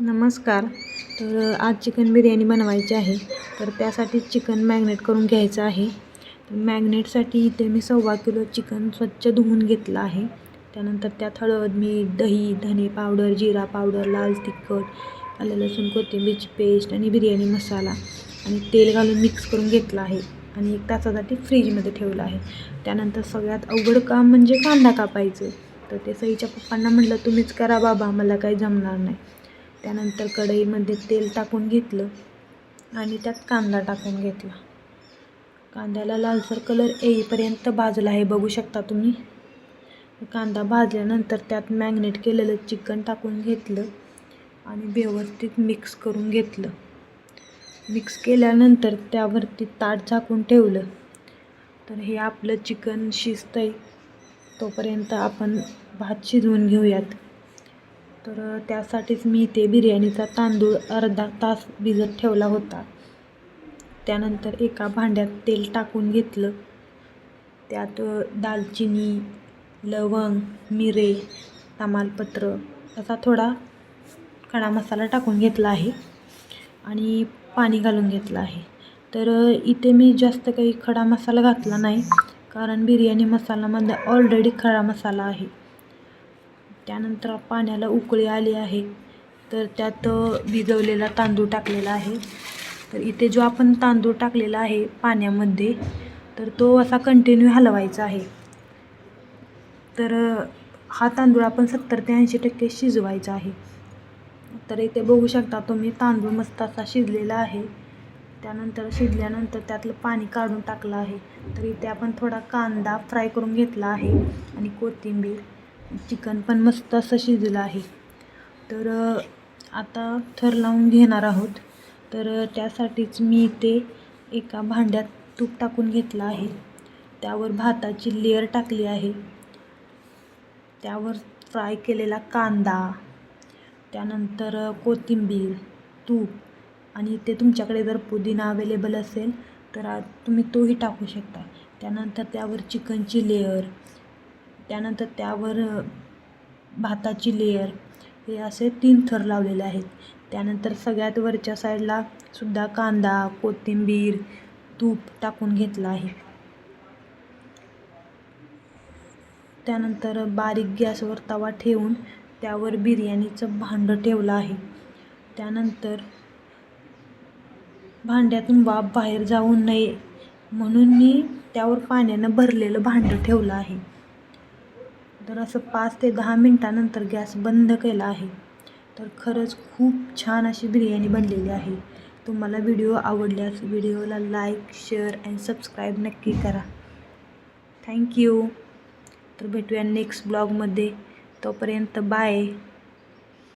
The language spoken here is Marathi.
नमस्कार. तर आज चिकन बिर्याणी बनवायची आहे. तर त्यासाठी चिकन मॅग्नेट करून घ्यायचं आहे. तर मॅग्नेटसाठी इथे मी सव्वा किलो चिकन स्वच्छ धुवून घेतलं आहे. त्यानंतर त्यात हळद मीठ दही धने पावडर जिरा पावडर लाल तिखट आलं लसूण कोथिंबीरची पेस्ट आणि बिर्याणी मसाला आणि तेल घालून मिक्स करून घेतलं आहे आणि एक तासासाठी फ्रीजमध्ये ठेवलं आहे. त्यानंतर सगळ्यात अवघड काम म्हणजे कांदा कापायचं. तर ते सईच्या पप्पांना म्हटलं तुम्हीच करा बाबा मला काही जमणार नाही. त्यानंतर कढईमध्ये तेल टाकून घेतलं आणि त्यात कांदा टाकून घेतला. कांद्याला लालसर कलर येईपर्यंत भाजला आहे बघू शकता तुम्ही. कांदा भाजल्यानंतर त्यात मॅग्नेट केलेलं चिकन टाकून घेतलं आणि व्यवस्थित मिक्स करून घेतलं. मिक्स केल्यानंतर त्यावरती ताट झाकून ठेवलं. तर हे आपलं चिकन शिजतं आहे तोपर्यंत आपण भात शिजवून घेऊयात. तर त्यासाठीच मी इथे बिर्याणीचा तांदूळ अर्धा तास भिजत ठेवला होता. त्यानंतर एका भांड्यात तेल टाकून घेतलं. त्यात दालचिनी लवंग मिरे तमालपत्र असा थोडा खडा मसाला टाकून घेतला आहे आणि पाणी घालून घेतलं आहे. तर इथे मी जास्त काही खडा मसाला घातला नाही कारण बिर्याणी मसालामध्ये ऑलरेडी खडा मसाला आहे. त्यानंतर पाण्याला उकळी आली आहे. तर त्यात भिजवलेला तांदूळ टाकलेला आहे. तर इथे जो आपण तांदूळ टाकलेला आहे पाण्यामध्ये तर तो असा कंटिन्यू हलवायचा आहे. तर हा तांदूळ आपण सत्तर ते ऐंशी टक्के शिजवायचा आहे. तर इथे बघू शकता तुम्ही तांदूळ मस्त असा शिजलेला आहे. त्यानंतर शिजल्यानंतर त्यातलं पाणी काढून टाकलं आहे. तर इथे आपण थोडा कांदा फ्राय करून घेतला आहे आणि कोथिंबीर. चिकन पण मस्त असं शिजलं आहे. तर आता थर लावून घेणार आहोत. तर त्यासाठीच मी इथे एका भांड्यात तूप टाकून घेतलं आहे. त्यावर भाताची लेअर टाकली आहे. त्यावर फ्राय केलेला कांदा त्यानंतर कोथिंबीर तूप आणि ते तुमच्याकडे जर पुदिना अवेलेबल असेल तर तुम्ही तोही टाकू शकता. त्यानंतर त्यावर चिकनची लेअर त्यानंतर त्यावर भाताची लेयर हे असे तीन थर लावलेले आहेत. त्यानंतर सगळ्यात वरच्या साईडला सुद्धा कांदा कोथिंबीर तूप टाकून घेतलं आहे. त्यानंतर बारीक गॅसवर तवा ठेवून त्यावर बिर्याणीचं भांडं ठेवलं आहे. त्यानंतर भांड्यातून वाफ बाहेर जाऊ नये म्हणून मी त्यावर पाण्यानं भरलेलं भांडं ठेवलं आहे. तर असं पाच ते दहा मिनटानंतर गॅस बंद केला आहे. तर खरंच खूप छान अशी बिर्याणी बनलेली आहे. तुम्हाला व्हिडिओ आवडल्यास व्हिडिओला लाईक शेअर अँड सबस्क्राईब नक्की करा. थँक्यू तर भेटूया नेक्स्ट ब्लॉगमध्ये. तोपर्यंत बाय.